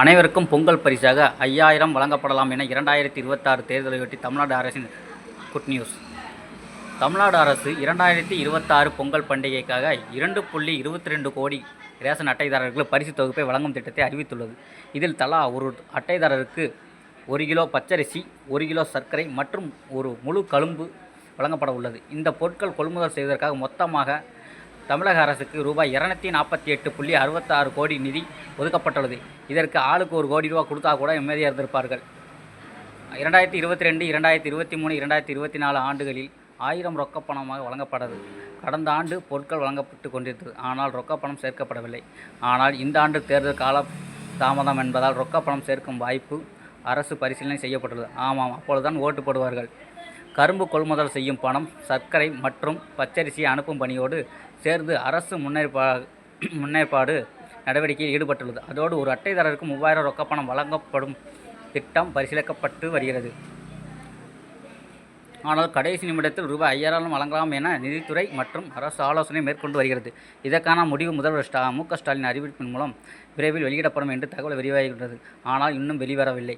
அனைவருக்கும் பொங்கல் பரிசாக ஐயாயிரம் வழங்கப்படலாம் என இரண்டாயிரத்தி இருபத்தாறு தேர்தலையொட்டி தமிழ்நாடு அரசின் குட் நியூஸ். தமிழ்நாடு அரசு இரண்டாயிரத்தி இருபத்தாறு பொங்கல் பண்டிகைக்காக இரண்டு புள்ளி இருபத்தி ரெண்டு கோடி ரேஷன் அட்டைதாரர்களுக்கு பரிசு தொகுப்பை வழங்கும் திட்டத்தை அறிவித்துள்ளது. இதில் தலா ஒரு அட்டைதாரருக்கு ஒரு கிலோ பச்சரிசி ஒரு கிலோ சர்க்கரை மற்றும் ஒரு முழு கழும்பு வழங்கப்பட உள்ளது. இந்த பொருட்கள் கொள்முதல் செய்வதற்காக மொத்தமாக தமிழக அரசுக்கு ரூபாய் இரநூத்தி நாற்பத்தி எட்டு புள்ளி அறுபத்தாறு கோடி நிதி ஒதுக்கப்பட்டுள்ளது. இதற்கு ஆளுக்கு ஒரு கோடி ரூபா கொடுத்தா கூட நிம்மதியாக இருந்திருப்பார்கள். இரண்டாயிரத்தி இருபத்தி ரெண்டு இரண்டாயிரத்தி இருபத்தி மூணு இரண்டாயிரத்தி இருபத்தி நாலு ஆண்டுகளில் ஆயிரம் ரொக்க பணமாக வழங்கப்பட்டது. கடந்த ஆண்டு பொருட்கள் வழங்கப்பட்டு கொண்டிருந்தது. ஆனால் ரொக்கப்பணம் சேர்க்கப்படவில்லை. ஆனால் இந்த ஆண்டு தேர்தல் கால தாமதம் என்பதால் ரொக்கப்பணம் சேர்க்கும் வாய்ப்பு அரசு பரிசீலனை செய்யப்பட்டுள்ளது. ஆமாம் அப்பொழுதுதான் ஓட்டு போடுவார்கள். கரும்பு கொள்முதல் செய்யும் பணம் சர்க்கரை மற்றும் பச்சரிசியை அனுப்பும் பணியோடு சேர்ந்து அரசு முன்னேற்பா முன்னேற்பாடு நடவடிக்கையில் ஈடுபட்டுள்ளது. அதோடு ஒரு அட்டைதாரருக்கு மூவாயிரம் ரொக்க பணம் வழங்கப்படும் திட்டம் பரிசீலிக்கப்பட்டு வருகிறது. ஆனால் கடைசி நிமிடத்தில் ரூபாய் ஐயாயிரம் வழங்கலாம் என நிதித்துறை மற்றும் அரசு ஆலோசனை மேற்கொண்டு வருகிறது. இதற்கான முடிவு முதல்வர் ஸ்டா மு க ஸ்டாலின் அறிவிப்பின் மூலம் விரைவில் வெளியிடப்படும் என்று தகவல் வெளியாகியுள்ளது ஆனால் இன்னும் வெளிவரவில்லை.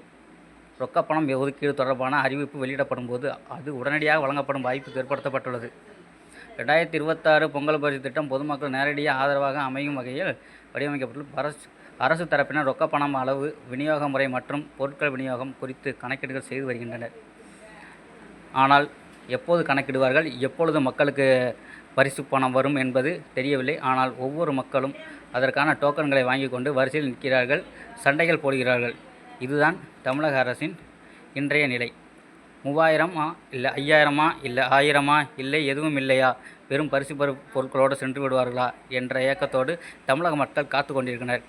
ரொக்கப்பணம் ஒதுக்கீடு தொடர்பான அறிவிப்பு வெளியிடப்படும் போது அது உடனடியாக வழங்கப்படும் வாய்ப்பு ஏற்படுத்தப்பட்டுள்ளது. ரெண்டாயிரத்தி இருபத்தாறு பொங்கல் பரிசு திட்டம் பொதுமக்கள் நேரடியாக ஆதரவாக அமையும் வகையில் வடிவமைக்கப்பட்டுள்ள அரசு அரசு தரப்பினர் ரொக்க பணம் அளவு விநியோக முறை மற்றும் பொருட்கள் விநியோகம் குறித்து கணக்கீடுகள் செய்து வருகின்றனர். ஆனால் எப்போது கணக்கிடுவார்கள்? எப்பொழுது மக்களுக்கு பரிசு பணம் வரும் என்பது தெரியவில்லை. ஆனால் ஒவ்வொரு மக்களும் அதற்கான டோக்கன்களை வாங்கி கொண்டு வரிசையில் நிற்கிறார்கள் சண்டைகள் போடுகிறார்கள். இதுதான் தமிழக அரசின் இன்றைய நிலை. மூவாயிரமா இல்லை ஐயாயிரமா இல்லை ஆயிரமா இல்லை எதுவும் இல்லையா? வெறும் பரிசு பொரு பொருட்களோடு சென்று விடுவார்களா என்ற ஏக்கத்தோடு தமிழக மக்கள் காத்து கொண்டிருக்கின்றனர்.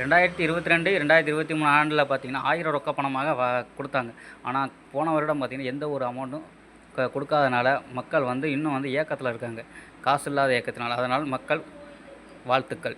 ரெண்டாயிரத்தி இருபத்தி ரெண்டு ரெண்டாயிரத்தி இருபத்தி மூணு ஆண்டில் பார்த்தீங்கன்னா ஆயிரம் ரொக்க பணமாக வ கொடுத்தாங்க. ஆனால் போன வருடம் பார்த்திங்கன்னா எந்த ஒரு அமௌண்ட்டும் க கொடுக்காதனால மக்கள் வந்து இன்னும் வந்து ஏக்கத்தில் இருக்காங்க. காசு இல்லாத ஏக்கத்தினால். அதனால் மக்கள் வாழ்த்துக்கள்.